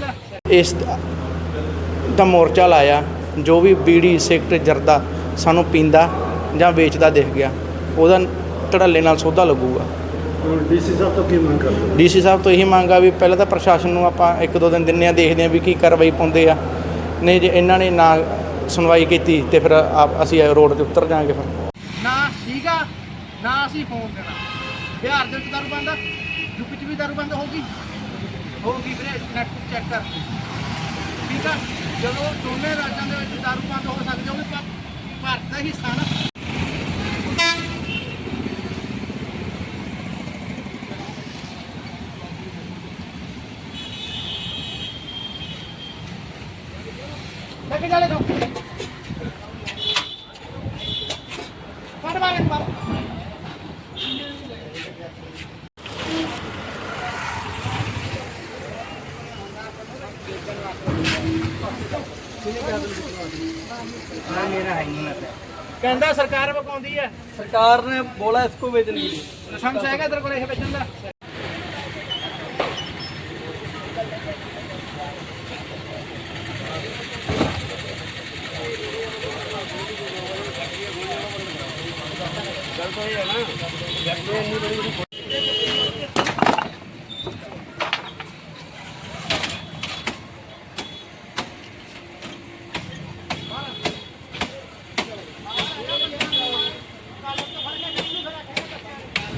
ਨਾ ਦਾ? ਮੋਰਚਾ ਲਾਇਆ ਜੋ ਵੀ ਬੀੜੀ ਸਿਗਰਟ ਜਰਦਾ ਸਾਨੂੰ ਪੀਂਦਾ ਜਾਂ ਵੇਚਦਾ ਦੇਖ ਗਿਆ ਉਹਦਾ ਧੜੱਲੇ ਨਾਲ ਸੌਦਾ ਲੱਗੂਗਾ। ਡੀਸੀ ਸਾਹਿਬ ਤੋਂ ਕੀ ਮੰਗ ਕਰਦੇ ਡੀਸੀ ਸਾਹਿਬ ਤੋਂ ਇਹੀ ਮੰਗ ਆ ਵੀ ਪਹਿਲਾਂ ਤਾਂ ਪ੍ਰਸ਼ਾਸਨ ਨੂੰ ਆਪਾਂ ਇੱਕ ਦੋ ਦਿਨ ਦਿੰਨੇ ਆ ਦੇਖਦੇ ਆ ਵੀ ਕੀ ਕਾਰਵਾਈ ਪਾਉਂਦੇ ਆ। ਨਹੀਂ ਜੇ ਇਹਨਾਂ ਨੇ ਨਾ ਸੁਣਵਾਈ ਕੀਤੀ ਤੇ ਫਿਰ ਆਪ- ਅਸੀਂ ਰੋਡ ਤੇ ਉਤਰ ਜਾਾਂਗੇ ਫਿਰ। ਨਾ ਠੀਕ ਆ ਨਾ ਅਸੀਂ ਫੋਨ ਦੇਣਾ। ਬਿਹਾਰ ਦੇ ਵਿੱਚ ਦਾਰੂ ਬੰਦ ਆ, ਯੂਪੀ ਚ ਵੀ ਦਾਰੂ ਬੰਦ ਹੋ ਗਈ ਹੋ ਗਈ ਵੀਰੇ ਨੈਟ ਚੈੱਕ ਕਰ। ਠੀਕ ਆ? ਜਦੋਂ ਦੋਨੇ ਰਾਜਾਂ ਦੇ ਵਿੱਚ ਦਾਰੂ ਬੰਦ ਹੋ ਸਕਦੇ ਉਹ ਵੀ ਭਾ- ਭਾਰਤ ਦਾ ਹਿੱਸਾ ਨਾ। ਲੱਗ ਜਾਲੇ ਦੋ ਫੜ ਮਾਰੇ ਪਰ ਕਹਿੰਦਾ ਸਰਕਾਰ ਵਕਾਉਂਦੀ ਹੈ। ਸਰਕਾਰ ਨੇ ਬੋਲਾ ਇਸ ਕੋ ਵੇਚਣ ਲਈ। ਲਸੰਸ ਹੈਗਾ ਤੇਰੇ ਕੋਲ ਇਹ ਵੇਚਣ ਦਾ।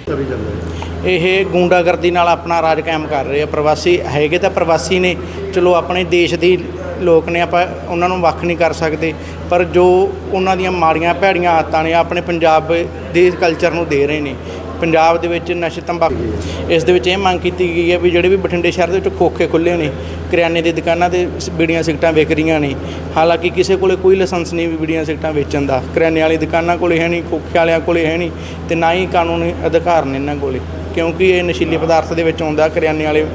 ਕਰੀ ਜਾਂਦੇ ਇਹ ਗੁੰਡਾਗਰਦੀ ਨਾਲ ਆਪਣਾ ਰਾਜ ਕਾਇਮ ਕਰ ਰਹੇ ਆ ਪ੍ਰਵਾਸੀ, ਹੈਗੇ ਤਾਂ ਪ੍ਰਵਾਸੀ ਨੇ, ਚਲੋ ਆਪਣੇ ਦੇਸ਼ ਦੀ ਲੋਕ ਨੇ, ਆਪਾਂ ਉਹਨਾਂ ਨੂੰ ਵੱਖ ਨਹੀਂ ਕਰ ਸਕਦੇ, ਪਰ ਜੋ ਉਹਨਾਂ ਦੀਆਂ ਮਾੜੀਆਂ ਭੈੜੀਆਂ ਆਦਤਾਂ ਨੇ, ਆਪਣੇ ਪੰਜਾਬ ਦੇ ਕਲਚਰ ਨੂੰ ਦੇ ਰਹੇ ਨੇ, ਪੰਜਾਬ ਦੇ ਵਿੱਚ ਨਸ਼ੇ, ਤੰਬਾਕੂ, ਇਸ ਦੇ ਵਿੱਚ ਇਹ ਮੰਗ ਕੀਤੀ ਗਈ ਹੈ ਵੀ ਜਿਹੜੇ ਵੀ ਬਠਿੰਡੇ ਸ਼ਹਿਰ ਦੇ ਵਿੱਚ ਖੋਖੇ ਖੁੱਲੇ ਨੇ, ਕਰਿਆਨੇ ਦੀ ਦੁਕਾਨਾਂ ਤੇ ਸ- ਬੀੜੀਆਂ ਸਿਗਟਾਂ ਵਿਕ ਰਹੀਆਂ ਨੇ, ਹਾਲਾਂਕਿ ਕਿਸੇ ਕੋਲੇ ਕੋਈ ਲਾਇਸੈਂਸ ਨਹੀਂ ਵੀ ਬੀੜੀਆਂ ਸਿਗਟਾਂ ਵੇਚਣ ਦਾ, ਕਰਿਆਨੇ ਵਾਲੀ ਦੁਕਾਨਾਂ ਕੋਲੇ ਹੈ ਨਹੀਂ, ਖੋਖੇ ਵਾਲਿਆਂ ਕੋਲੇ ਹੈ ਨਹੀਂ, ਤੇ ਨਾ ਹੀ ਕਾਨੂੰਨੀ ਅਧਿਕਾਰ ਨੇ ਇਹਨਾਂ ਕੋਲੇ। ਕਿਉਂਕਿ ਇਹ ਨਸ਼ੀਲੀ ਪਦਾਰਥ ਦੇ ਵਿੱਚ ਆਉਂਦਾ, ਕਰਿਆਨੇ ਵਾਲੇ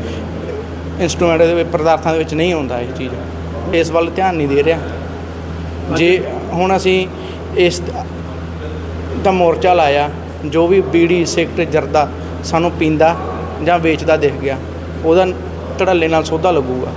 ਇਨਸਟਰੂਮੈਂਟ ਦੇ ਪਦਾਰਥਾਂ ਦੇ ਵਿੱਚ ਨਹੀਂ ਆਉਂਦਾ ਇਹ ਚੀਜ਼। ਇਸ ਵੱਲ ਧਿਆਨ ਨਹੀਂ ਦੇ ਰਿਹਾ। ਜੇ ਹੁਣ ਅਸੀਂ ਇਸ ਦਾ ਮੋਰਚਾ ਲਾਇਆ, ਜੋ ਵੀ ਬੀੜੀ, ਸਿਗਰਟ, ਜਰਦਾ ਸਾਨੂੰ ਪੀਂਦਾ ਜਾਂ ਵੇਚਦਾ ਦਿਖ ਗਿਆ, ਉਹਦਾ ਧੜੱਲੇ ਨਾਲ ਸੌਦਾ ਲੱਗੂਗਾ।